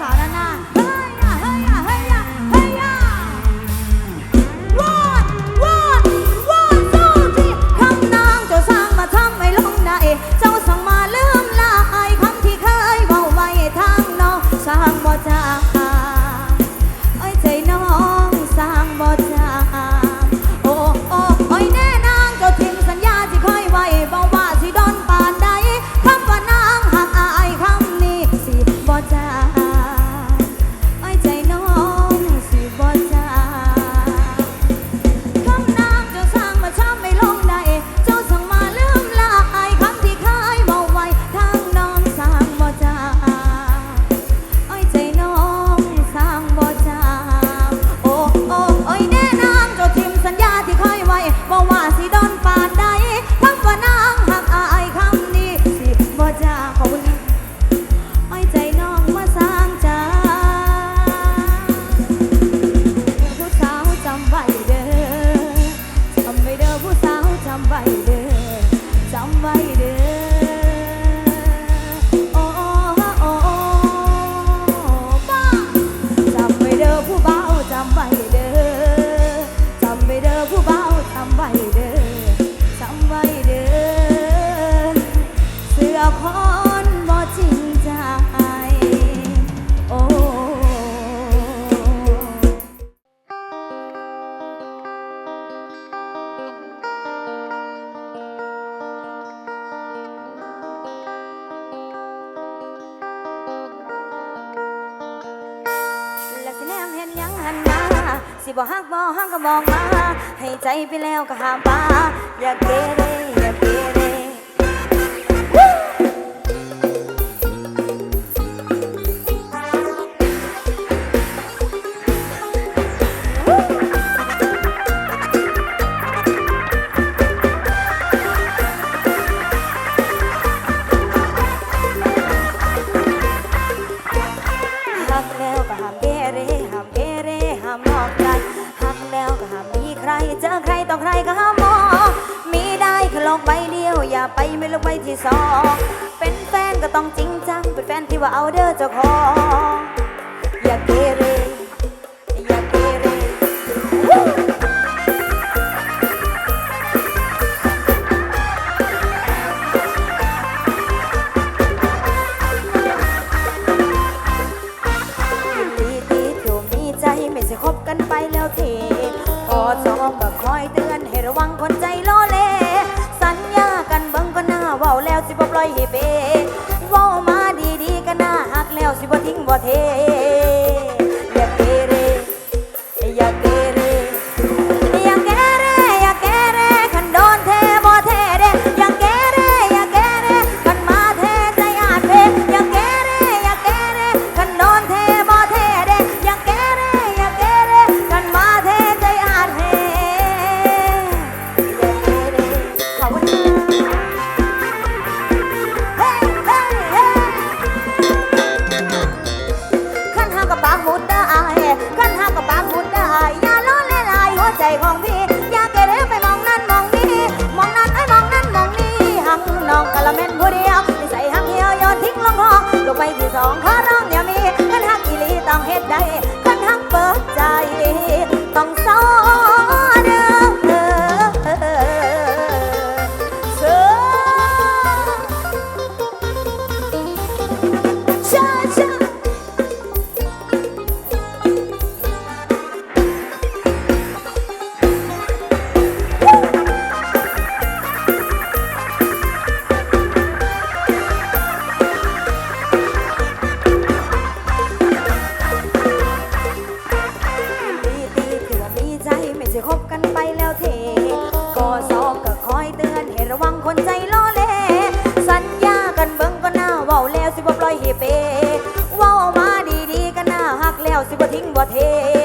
สาวๆหน้าน้ันมาสิบ่ฮักบ่ฮักก็บอกมา ให้ใจไปแล้วก็หามปาอยากเกเร สอง เป็นแฟนก็ต้องจริงจัง เป็นแฟนที่ว่าเอาเด้อเจ้าของ อย่าเกเร เท ว่าเท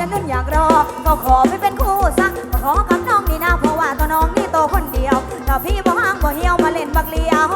นั้นนุ่นอยากรอ ก็ขอไปเป็นคู่สักขอกับน้องนี่นะเพราะว่าตัวน้องนี่โตคนเดียวแต่พี่บ่ห้างบ่เหี่ยวมาเล่นบักเลียว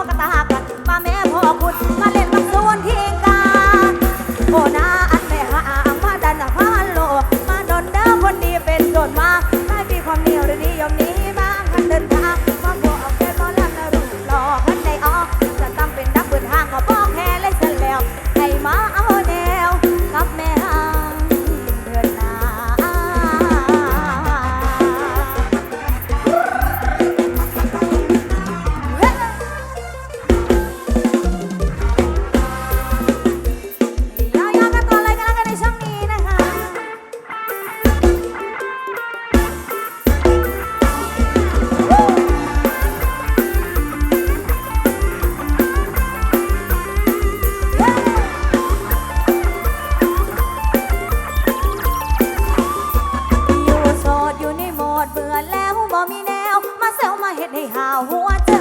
่มีแนว มาเซลมาเห็ดให้หาหัวใจ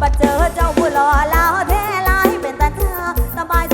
บัเจอเจ้าผู้หล่อลาวแท้ลายเป็นตาเธอสบาย